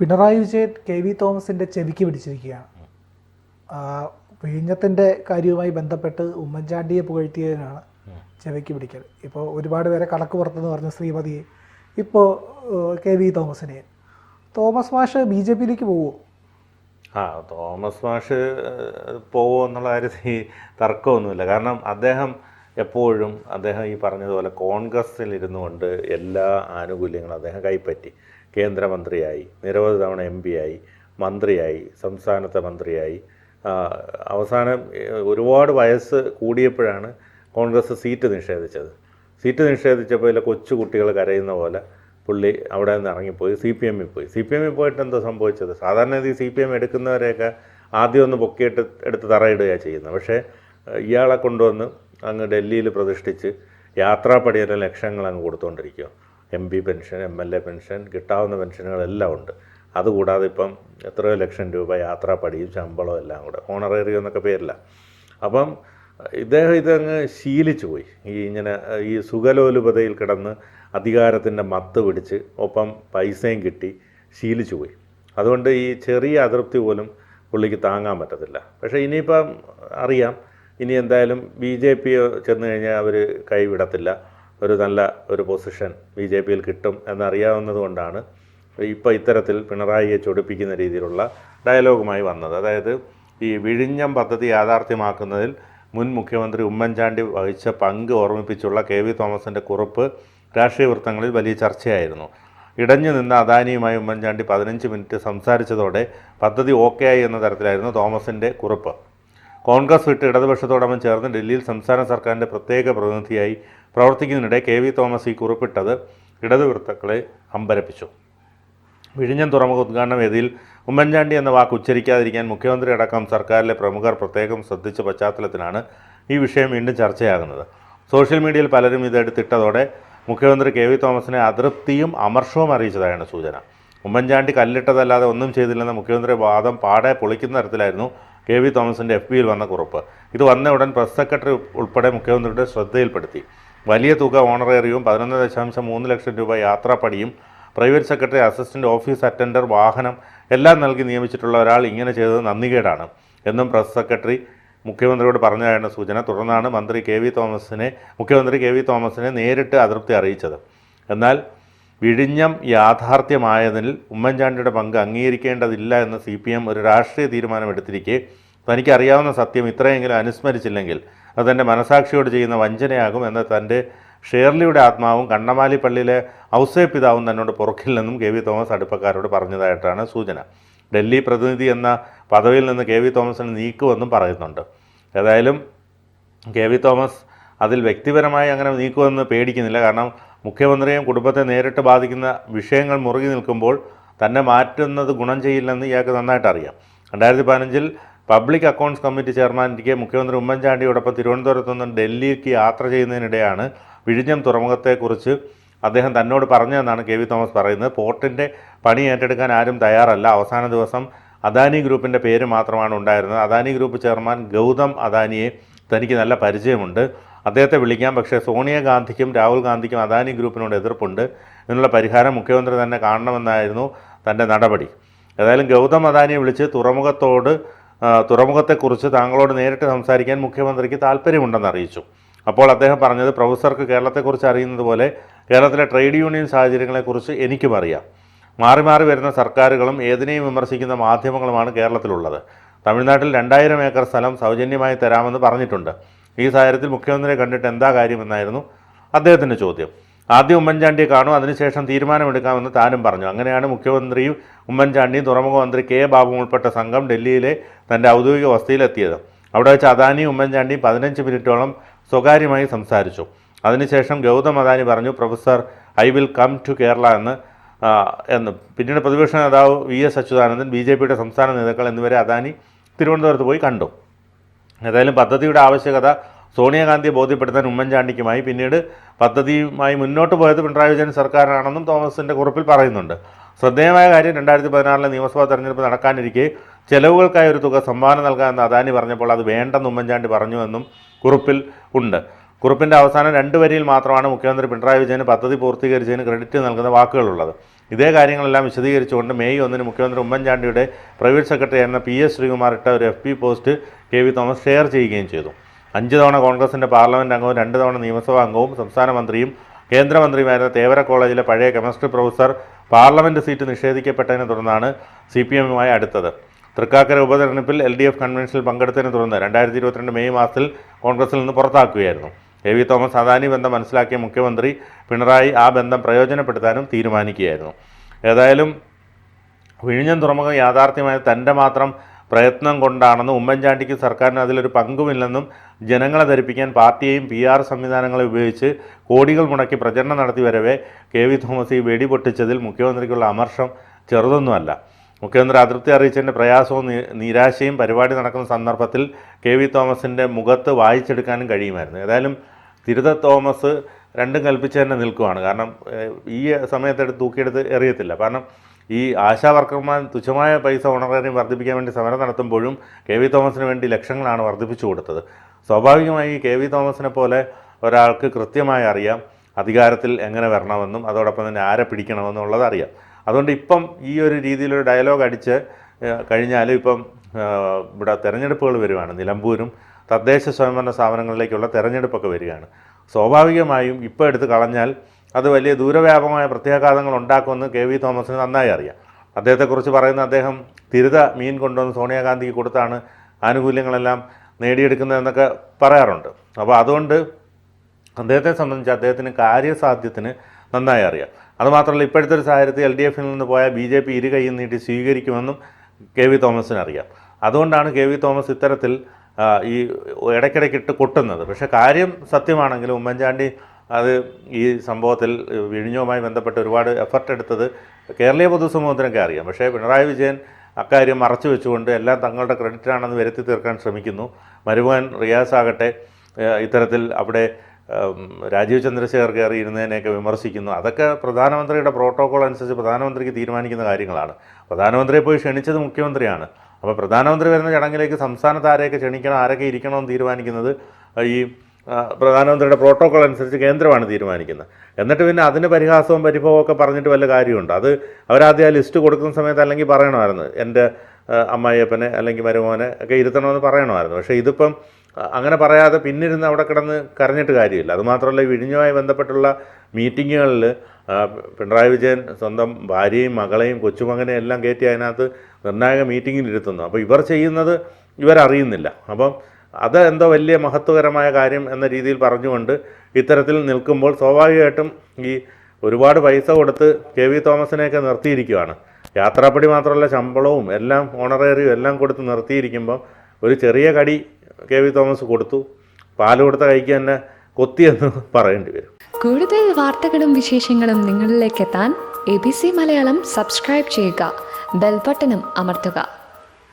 Pinarayi Vijayan K V തോമസിന്റെ ചെവിക്ക് പിടിച്ചിരിക്കുകയാണ്. വിഴിഞ്ഞത്തിന്റെ കാര്യവുമായി ബന്ധപ്പെട്ട് ഉമ്മൻചാണ്ടിയെ പുകഴ്ത്തിയതിനാണ് ചെവിക്ക് പിടിക്കൽ. ഇപ്പോൾ ഒരുപാട് പേരെ കണക്ക് പുറത്തെന്ന് പറഞ്ഞ ശ്രീമതിയെ ഇപ്പോൾ കെ വി തോമസിനെ. തോമസ് മാഷ് ബി ജെ പിയിലേക്ക് പോവുമോ ആ തോമസ് മാഷ് പോവുമോ എന്നുള്ള കാര്യത്തിൽ തർക്കമൊന്നുമില്ല. കാരണം അദ്ദേഹം എപ്പോഴും അദ്ദേഹം ഈ പറഞ്ഞതുപോലെ കോൺഗ്രസ്സിൽ ഇരുന്നു കൊണ്ട് എല്ലാ ആനുകൂല്യങ്ങളും അദ്ദേഹം കൈപ്പറ്റി. കേന്ദ്രമന്ത്രിയായി നിരവധി തവണ എം ആയി മന്ത്രിയായി സംസ്ഥാനത്തെ മന്ത്രിയായി. അവസാനം ഒരുപാട് വയസ്സ് കൂടിയപ്പോഴാണ് കോൺഗ്രസ് സീറ്റ് നിഷേധിച്ചത്. സീറ്റ് നിഷേധിച്ചപ്പോൾ ഇതിലെ കൊച്ചു കുട്ടികൾ കരയുന്ന പോലെ പുള്ളി അവിടെ നിന്ന് ഇറങ്ങിപ്പോയി സി പി എമ്മിൽ പോയി. സി പി എമ്മിൽ പോയിട്ട് എന്തോ സംഭവിച്ചത്? സാധാരണ ഈ സി പി എം എടുക്കുന്നവരെയൊക്കെ ആദ്യം ഒന്ന് പൊക്കിയിട്ട് എടുത്ത് തറയിടുകയാണ് ചെയ്യുന്നത്. പക്ഷേ ഇയാളെ കൊണ്ടുവന്ന് അങ്ങ് ഡൽഹിയിൽ പ്രതിഷ്ഠിച്ച് യാത്രാപ്പടിയുടെ ലക്ഷങ്ങൾ അങ്ങ് കൊടുത്തുകൊണ്ടിരിക്കുക M P pension M L A pension കിട്ടാവുന്ന പെൻഷനുകളെല്ലാം ഉണ്ട്. അതുകൂടാതെ ഇപ്പം എത്രയോ ലക്ഷം രൂപ യാത്രാപ്പടിയും ശമ്പളവും എല്ലാം കൂടെ ഓണറേറിയം എന്നൊക്കെ പേരില്ല. അപ്പം ഇദ്ദേഹം ഇതങ്ങ് ശീലിച്ചു പോയി. ഈ ഇങ്ങനെ ഈ സുഖലോലുപതയിൽ കിടന്ന് അധികാരത്തിന്റെ മത്ത് പിടിച്ച് ഒപ്പം പൈസയും കിട്ടി ശീലിച്ചു പോയി. അതുകൊണ്ട് ഈ ചെറിയ അതൃപ്തി പോലും പുള്ളിക്ക് താങ്ങാൻ പറ്റത്തില്ല. പക്ഷേ ഇനിയിപ്പം അറിയാം ഇനി എന്തായാലും ബി ജെ പി ചെന്ന് കഴിഞ്ഞാൽ അവർ കൈവിടത്തില്ല. ഒരു നല്ല ഒരു പൊസിഷൻ ബി ജെ പിയിൽ കിട്ടും എന്നറിയാവുന്നതുകൊണ്ടാണ് ഇപ്പോൾ ഇത്തരത്തിൽ പിണറായിയെ ചൊടിപ്പിക്കുന്ന രീതിയിലുള്ള ഡയലോഗുമായി വന്നത്. അതായത് ഈ വിഴിഞ്ഞം പദ്ധതി യാഥാർത്ഥ്യമാക്കുന്നതിൽ മുൻ മുഖ്യമന്ത്രി ഉമ്മൻചാണ്ടി വഹിച്ച പങ്ക് ഓർമ്മിപ്പിച്ചുള്ള കെ വി തോമസിന്റെ കുറിപ്പ് രാഷ്ട്രീയ വൃത്തങ്ങളിൽ വലിയ ചർച്ചയായിരുന്നു. ഇടഞ്ഞു നിന്ന അദാനിയുമായി ഉമ്മൻചാണ്ടി പതിനഞ്ച് മിനിറ്റ് സംസാരിച്ചതോടെ പദ്ധതി ഓക്കെ ആയി എന്ന തരത്തിലായിരുന്നു തോമസിന്റെ കുറിപ്പ്. കോൺഗ്രസ് വിട്ട് ഇടതുപക്ഷത്തോടൊപ്പം ചേർന്ന് ഡൽഹിയിൽ സംസ്ഥാന സർക്കാരിന്റെ പ്രത്യേക പ്രതിനിധിയായി പ്രവർത്തിക്കുന്നതിനിടെ കെ വി തോമസ് ഈ കുറിപ്പിട്ടത് ഇടതുവൃത്തക്കളെ അമ്പരപ്പിച്ചു. വിഴിഞ്ഞം തുറമുഖ ഉദ്ഘാടന വേദിയിൽ ഉമ്മൻചാണ്ടി എന്ന വാക്ക് ഉച്ചരിക്കാതിരിക്കാൻ മുഖ്യമന്ത്രി അടക്കം സർക്കാരിലെ പ്രമുഖർ പ്രത്യേകം ശ്രദ്ധിച്ച പശ്ചാത്തലത്തിലാണ് ഈ വിഷയം വീണ്ടും ചർച്ചയാകുന്നത്. സോഷ്യൽ മീഡിയയിൽ പലരും ഇതെടുത്തിട്ടതോടെ മുഖ്യമന്ത്രി കെ വി തോമസിനെ അതൃപ്തിയും അമർഷവും അറിയിച്ചതായാണ് സൂചന. ഉമ്മൻചാണ്ടി കല്ലിട്ടതല്ലാതെ ഒന്നും ചെയ്തില്ലെന്ന മുഖ്യമന്ത്രിയുടെ വാദം പാടെ പൊളിക്കുന്ന തരത്തിലായിരുന്നു കെ വി തോമസിന്റെ എഫ് ബിയിൽ വന്ന കുറിപ്പ്. ഇത് വന്ന ഉടൻ പ്രസ് സെക്രട്ടറി ഉൾപ്പെടെ മുഖ്യമന്ത്രിയുടെ ശ്രദ്ധയിൽപ്പെടുത്തി. വലിയ തുക ഓണറേറിയും പതിനൊന്ന് ദശാംശം മൂന്ന് ലക്ഷം രൂപ യാത്രാപ്പടിയും private secretary assistant office attender വാഹനം എല്ലാം നൽകി നിയമിച്ചിട്ടുള്ള ഒരാൾ ഇങ്ങനെ ചെയ്തത് നന്ദികേടാണ് എന്നും പ്രസ് സെക്രട്ടറി മുഖ്യമന്ത്രിയോട് പറഞ്ഞതായാണ് സൂചന. തുടർന്നാണ് മന്ത്രി കെ വി തോമസിനെ മുഖ്യമന്ത്രി കെ വി തോമസിനെ നേരിട്ട് അതൃപ്തി അറിയിച്ചത്. എന്നാൽ വിഴിഞ്ഞം യാഥാർത്ഥ്യമായതിൽ ഉമ്മൻചാണ്ടിയുടെ പങ്ക് അംഗീകരിക്കേണ്ടതില്ല എന്ന സി പി എം ഒരു രാഷ്ട്രീയ തീരുമാനമെടുത്തിരിക്കെ. തനിക്കറിയാവുന്ന സത്യം ഇത്രയെങ്കിലും അനുസ്മരിച്ചില്ലെങ്കിൽ അത് തന്റെ മനസാക്ഷിയോട് ചെയ്യുന്ന വഞ്ചനയാകും എന്ന തന്റെ ഷേർലിയുടെ ആത്മാവും കണ്ണമാലി പള്ളിയിലെ ഔസേ പിതാവും തന്നോട് പുറക്കില്ലെന്നും കെ വി തോമസ് അടുപ്പക്കാരോട് പറഞ്ഞതായിട്ടാണ് സൂചന. ഡൽഹി പ്രതിനിധി എന്ന പദവിയിൽ നിന്ന് കെ വി തോമസിനെ നീക്കുമെന്നും പറയുന്നുണ്ട്. ഏതായാലും കെ വി തോമസ് അതിൽ വ്യക്തിപരമായി അങ്ങനെ നീക്കുമെന്ന് പേടിക്കുന്നില്ല. കാരണം മുഖ്യമന്ത്രിയും കുടുംബത്തെ നേരിട്ട് ബാധിക്കുന്ന വിഷയങ്ങൾ മുറുകി നിൽക്കുമ്പോൾ തന്നെ മാറ്റുന്നത് ഗുണം ചെയ്യില്ലെന്ന് ഇയാൾക്ക് നന്നായിട്ട് അറിയാം. രണ്ടായിരത്തി പതിനഞ്ചിൽ പബ്ലിക് അക്കൗണ്ട്സ് കമ്മിറ്റി ചെയർമാൻ ചെയർമാനിരിക്കെ മുഖ്യമന്ത്രി ഉമ്മൻചാണ്ടിയോടൊപ്പം തിരുവനന്തപുരത്ത് നിന്ന് ഡൽഹിക്ക് യാത്ര ചെയ്യുന്നതിനിടെയാണ് വിഴിഞ്ഞം തുറമുഖത്തെക്കുറിച്ച് അദ്ദേഹം തന്നോട് പറഞ്ഞതെന്നാണ് കെ വി തോമസ് പറയുന്നത്. പോർട്ടിന്റെ പണി ഏറ്റെടുക്കാൻ ആരും തയ്യാറല്ല. അവസാന ദിവസം അദാനി ഗ്രൂപ്പിന്റെ പേര് മാത്രമാണ് ഉണ്ടായിരുന്നത്. അദാനി ഗ്രൂപ്പ് ചെയർമാൻ ഗൗതം അദാനിയെ തനിക്ക് നല്ല പരിചയമുണ്ട്. അദ്ദേഹത്തെ വിളിക്കാം. പക്ഷേ സോണിയാഗാന്ധിക്കും രാഹുൽ ഗാന്ധിക്കും അദാനി ഗ്രൂപ്പിനോട് എതിർപ്പുണ്ട്. ഇതിനുള്ള പരിഹാരം മുഖ്യമന്ത്രി തന്നെ കാണണമെന്നായിരുന്നു തന്റെ നടപടി. ഏതായാലും ഗൗതം അദാനിയെ വിളിച്ച് തുറമുഖത്തോട് തുറമുഖത്തെക്കുറിച്ച് താങ്കളോട് നേരിട്ട് സംസാരിക്കാൻ മുഖ്യമന്ത്രിക്ക് താല്പര്യമുണ്ടെന്ന് അറിയിച്ചു. അപ്പോൾ അദ്ദേഹം പറഞ്ഞത് പ്രൊഫസർക്ക് കേരളത്തെക്കുറിച്ച് അറിയുന്നത് പോലെ കേരളത്തിലെ ട്രേഡ് യൂണിയൻ സാഹചര്യങ്ങളെക്കുറിച്ച് എനിക്കും അറിയാം. മാറി മാറി വരുന്ന സർക്കാരുകളും ഏതിനെയും വിമർശിക്കുന്ന മാധ്യമങ്ങളുമാണ് കേരളത്തിലുള്ളത്. തമിഴ്നാട്ടിൽ രണ്ടായിരം ഏക്കർ സ്ഥലം സൗജന്യമായി തരാമെന്ന് പറഞ്ഞിട്ടുണ്ട്. ഈ സാഹചര്യത്തിൽ മുഖ്യമന്ത്രിയെ കണ്ടിട്ട് എന്താ കാര്യമെന്നായിരുന്നു അദ്ദേഹത്തിന്റെ ചോദ്യം. ആദ്യം ഉമ്മൻചാണ്ടിയെ കാണും അതിനുശേഷം തീരുമാനമെടുക്കാമെന്ന് താനും പറഞ്ഞു. അങ്ങനെയാണ് മുഖ്യമന്ത്രിയും ഉമ്മൻചാണ്ടിയും തുറമുഖ മന്ത്രി കെ ബാബു ഉൾപ്പെട്ട സംഘം ഡൽഹിയിലെ തന്റെ ഔദ്യോഗിക വസതിയിലെത്തിയത്. അവിടെ വെച്ച് അദാനിയും ഉമ്മൻചാണ്ടിയും പതിനഞ്ച് മിനിറ്റോളം സ്വകാര്യമായി സംസാരിച്ചു. അതിനുശേഷം ഗൗതം അദാനി പറഞ്ഞു professor I will come to Kerala എന്ന് എന്ന്. പിന്നീട് പ്രതിപക്ഷ നേതാവ് V S Achuthanandan B J പിയുടെ സംസ്ഥാന നേതാക്കൾ എന്നിവരെ അദാനി തിരുവനന്തപുരത്ത് പോയി കണ്ടു. ഏതായാലും പദ്ധതിയുടെ ആവശ്യകത സോണിയാഗാന്ധിയെ ബോധ്യപ്പെടുത്താൻ ഉമ്മൻചാണ്ടിക്കുമായി. പിന്നീട് പദ്ധതിയുമായി മുന്നോട്ട് പോയത് പിണറായി വിജയൻ സർക്കാരാണെന്നും തോമസിന്റെ കുറിപ്പിൽ പറയുന്നുണ്ട്. ശ്രദ്ധേയമായ കാര്യം രണ്ടായിരത്തി പതിനാറിലെ നിയമസഭാ തെരഞ്ഞെടുപ്പ് നടക്കാനിരിക്കെ ചെലവുകൾക്കായി ഒരു തുക സംഭാവന നൽകാമെന്ന് അദാനി പറഞ്ഞപ്പോൾ അത് വേണ്ടെന്ന് ഉമ്മൻചാണ്ടി പറഞ്ഞുവെന്നും കുറിപ്പിൽ ഉണ്ട്. കുറിപ്പിന്റെ അവസാനം രണ്ട് വരിയിൽ മാത്രമാണ് മുഖ്യമന്ത്രി പിണറായി വിജയന് പദ്ധതി പൂർത്തീകരിച്ചതിന് ക്രെഡിറ്റ് നൽകുന്ന വാക്കുകളുള്ളത്. ഇതേ കാര്യങ്ങളെല്ലാം വിശദീകരിച്ചുകൊണ്ട് മെയ് ഒന്നിന് മുഖ്യമന്ത്രി ഉമ്മൻചാണ്ടിയുടെ പ്രൈവറ്റ് സെക്രട്ടറി ആയിരുന്ന പി എസ് ശ്രീകുമാർ ഇട്ട ഒരു F B post K V Thomas share ചെയ്യുകയും ചെയ്തു. അഞ്ച് തവണ കോൺഗ്രസിന്റെ പാർലമെന്റ് അംഗവും രണ്ട് തവണ നിയമസഭാ അംഗവും സംസ്ഥാന മന്ത്രിയും കേന്ദ്രമന്ത്രിയുമായിരുന്ന തേവര കോളേജിലെ പഴയ കെമിസ്ട്രി പ്രൊഫസർ പാർലമെന്റ് സീറ്റ് നിഷേധിക്കപ്പെട്ടതിനെ തുടർന്നാണ് സി പി എമ്മുമായി അടുത്തത്. തൃക്കാക്കര ഉപതെരഞ്ഞെടുപ്പിൽ എൽ ഡി എഫ് കൺവെൻഷനിൽ പങ്കെടുത്തതിനെ തുടർന്ന് രണ്ടായിരത്തി ഇരുപത്തിരണ്ട് മെയ് മാസത്തിൽ കോൺഗ്രസിൽ നിന്ന് പുറത്താക്കുകയായിരുന്നു. എ വി തോമസ് അദാനി ബന്ധം മനസ്സിലാക്കിയ മുഖ്യമന്ത്രി പിണറായി ആ ബന്ധം പ്രയോജനപ്പെടുത്താനും തീരുമാനിക്കുകയായിരുന്നു. ഏതായാലും വിഴിഞ്ഞം തുറമുഖം യാഥാർത്ഥ്യമായ തന്റെ മാത്രം പ്രയത്നം കൊണ്ടാണെന്നും ഉമ്മൻചാണ്ടിക്ക് സർക്കാരിന് അതിലൊരു പങ്കുമില്ലെന്നും ജനങ്ങളെ ധരിപ്പിക്കാൻ പാർട്ടിയെയും പി ആർ സംവിധാനങ്ങളെ ഉപയോഗിച്ച് കോടികൾ മുടക്കി പ്രചരണം നടത്തി വരവേ കെ വി തോമസ് ഈ വെടിപൊട്ടിച്ചതിൽ മുഖ്യമന്ത്രിക്കുള്ള അമർഷം ചെറുതൊന്നുമല്ല. മുഖ്യമന്ത്രി അതൃപ്തി അറിയിച്ചതിന്റെ പ്രയാസവും നിരാശയും പരിപാടി നടക്കുന്ന സന്ദർഭത്തിൽ കെ വി തോമസിന്റെ മുഖത്ത് വായിച്ചെടുക്കാനും കഴിയുമായിരുന്നു. ഏതായാലും തിരുത തോമസ് രണ്ടും കൽപ്പിച്ച് തന്നെ നിൽക്കുവാണ്. കാരണം ഈ സമയത്തെടുത്ത് തൂക്കിയെടുത്ത് എറിയത്തില്ല. കാരണം ഈ ആശാ വർക്കർമാർ തുച്ഛമായ പൈസ ഓണറേറിയം വർദ്ധിപ്പിക്കാൻ വേണ്ടി സമരം നടത്തുമ്പോഴും കെ വി തോമസിന് വേണ്ടി ലക്ഷങ്ങളാണ് വർദ്ധിപ്പിച്ചു കൊടുത്തത്. സ്വാഭാവികമായി കെ വി തോമസിനെ പോലെ ഒരാൾക്ക് കൃത്യമായി അറിയാം അധികാരത്തിൽ എങ്ങനെ വരണമെന്നും അതോടൊപ്പം തന്നെ ആരെ പിടിക്കണമെന്നുള്ളത് അറിയാം. അതുകൊണ്ട് ഇപ്പം ഈ ഒരു രീതിയിലൊരു ഡയലോഗ് അടിച്ച് കഴിഞ്ഞാൽ ഇപ്പം ഇവിടെ തെരഞ്ഞെടുപ്പുകൾ വരുവാണ്. നിലമ്പൂരും തദ്ദേശ സ്വയംഭരണ സ്ഥാപനങ്ങളിലേക്കുള്ള തെരഞ്ഞെടുപ്പൊക്കെ വരികയാണ്. സ്വാഭാവികമായും ഇപ്പോൾ എടുത്ത് കളഞ്ഞാൽ അത് വലിയ ദൂരവ്യാപകമായ പ്രത്യാഘാതങ്ങൾ ഉണ്ടാക്കുമെന്ന് കെ വി തോമസിന് നന്നായി അറിയാം. അദ്ദേഹത്തെക്കുറിച്ച് പറയുന്ന അദ്ദേഹം തിരുത മീൻ കൊണ്ടുവന്ന് സോണിയാഗാന്ധിക്ക് കൊടുത്താണ് ആനുകൂല്യങ്ങളെല്ലാം നേടിയെടുക്കുന്നതെന്നൊക്കെ പറയാറുണ്ട്. അപ്പോൾ അതുകൊണ്ട് അദ്ദേഹത്തെ സംബന്ധിച്ച് അദ്ദേഹത്തിന് കാര്യസാധ്യത്തിന് നന്നായി അറിയാം. അതുമാത്രമല്ല ഇപ്പോഴത്തെ ഒരു സാഹചര്യത്തിൽ എൽ ഡി എഫിൽ നിന്ന് പോയ ബി ജെ പി ഇരു കൈയും നീട്ടി സ്വീകരിക്കുമെന്നും കെ വി തോമസിന് അറിയാം. അതുകൊണ്ടാണ് കെ വി തോമസ് ഇത്തരത്തിൽ ഈ ഇടയ്ക്കിടയ്ക്കിട്ട് കൊട്ടുന്നത്. പക്ഷേ കാര്യം സത്യമാണെങ്കിലും ഉമ്മൻചാണ്ടി അത് ഈ സംഭവത്തിൽ വിഴിഞ്ഞവുമായി ബന്ധപ്പെട്ട് ഒരുപാട് എഫർട്ട് എടുത്തത് കേരളീയ പൊതുസമൂഹത്തിനൊക്കെ അറിയാം. പക്ഷേ പിണറായി വിജയൻ അക്കാര്യം മറച്ചു വെച്ചുകൊണ്ട് എല്ലാം തങ്ങളുടെ ക്രെഡിറ്റാണെന്ന് വരുത്തി തീർക്കാൻ ശ്രമിക്കുന്നു. മരുമകൻ റിയാസ് ആകട്ടെ ഇത്തരത്തിൽ അവിടെ രാജീവ് ചന്ദ്രശേഖർ കയറി ഇരുന്നതിനെയൊക്കെ വിമർശിക്കുന്നു. അതൊക്കെ പ്രധാനമന്ത്രിയുടെ പ്രോട്ടോകോൾ അനുസരിച്ച് പ്രധാനമന്ത്രിക്ക് തീരുമാനിക്കുന്ന കാര്യങ്ങളാണ്. പ്രധാനമന്ത്രിയെ പോയി ക്ഷണിച്ചത് മുഖ്യമന്ത്രിയാണ്. അപ്പോൾ പ്രധാനമന്ത്രി വരുന്ന ചടങ്ങിലേക്ക് സംസ്ഥാനത്ത് ആരെയൊക്കെ ക്ഷണിക്കണം ആരൊക്കെ ഇരിക്കണമെന്ന് തീരുമാനിക്കുന്നത് ഈ പ്രധാനമന്ത്രിയുടെ പ്രോട്ടോകോൾ അനുസരിച്ച് കേന്ദ്രമാണ് തീരുമാനിക്കുന്നത്. എന്നിട്ട് പിന്നെ അതിന് പരിഹാസവും പരിഭവവും ഒക്കെ പറഞ്ഞിട്ട് വല്ല കാര്യമുണ്ട്? അത് അവരാദ്യം ആ ലിസ്റ്റ് കൊടുക്കുന്ന സമയത്ത് അല്ലെങ്കിൽ പറയണമായിരുന്നു. എന്റെ അമ്മായിയപ്പനെ അല്ലെങ്കിൽ മരുമോനെ ഒക്കെ ഇരുത്തണമെന്ന് പറയണമായിരുന്നു. പക്ഷേ ഇതിപ്പം അങ്ങനെ പറയാതെ പിന്നിരുന്ന് അവിടെ കിടന്ന് കരഞ്ഞിട്ട് കാര്യമില്ല. അതുമാത്രമല്ല വിഴിഞ്ഞുമായി ബന്ധപ്പെട്ടുള്ള മീറ്റിങ്ങുകളിൽ പിണറായി വിജയൻ സ്വന്തം ഭാര്യയും മകളെയും കൊച്ചുമകനെയും എല്ലാം കയറ്റി അതിനകത്ത് നിർണായക മീറ്റിങ്ങിൽ ഇരുത്തുന്നു. അപ്പോൾ ഇവർ ചെയ്യുന്നത് ഇവരറിയുന്നില്ല. അപ്പം അത് എന്തോ വലിയ മഹത്വകരമായ കാര്യം എന്ന രീതിയിൽ പറഞ്ഞുകൊണ്ട് ഇത്തരത്തിൽ നിൽക്കുമ്പോൾ സ്വാഭാവികമായിട്ടും ഈ ഒരുപാട് പൈസ കൊടുത്ത് കെ വി തോമസിനെയൊക്കെ നിർത്തിയിരിക്കുകയാണ് യാത്രാപ്പടി മാത്രമല്ല ശമ്പളവും എല്ലാം ഓണറേറിയും എല്ലാം കൊടുത്ത് നിർത്തിയിരിക്കുമ്പോൾ ഒരു ചെറിയ കടി കെ വി തോമസ് കൊടുത്തു. പാൽ കൊടുത്ത കൈക്ക് തന്നെ കൊത്തിയെന്ന് പറയേണ്ടി വരും. കൂടുതൽ വാർത്തകളും വിശേഷങ്ങളും നിങ്ങളിലേക്ക് എത്താൻ A B C Malayalam subscribe ചെയ്യുക. ബെൽബട്ടനും അമർത്തുക.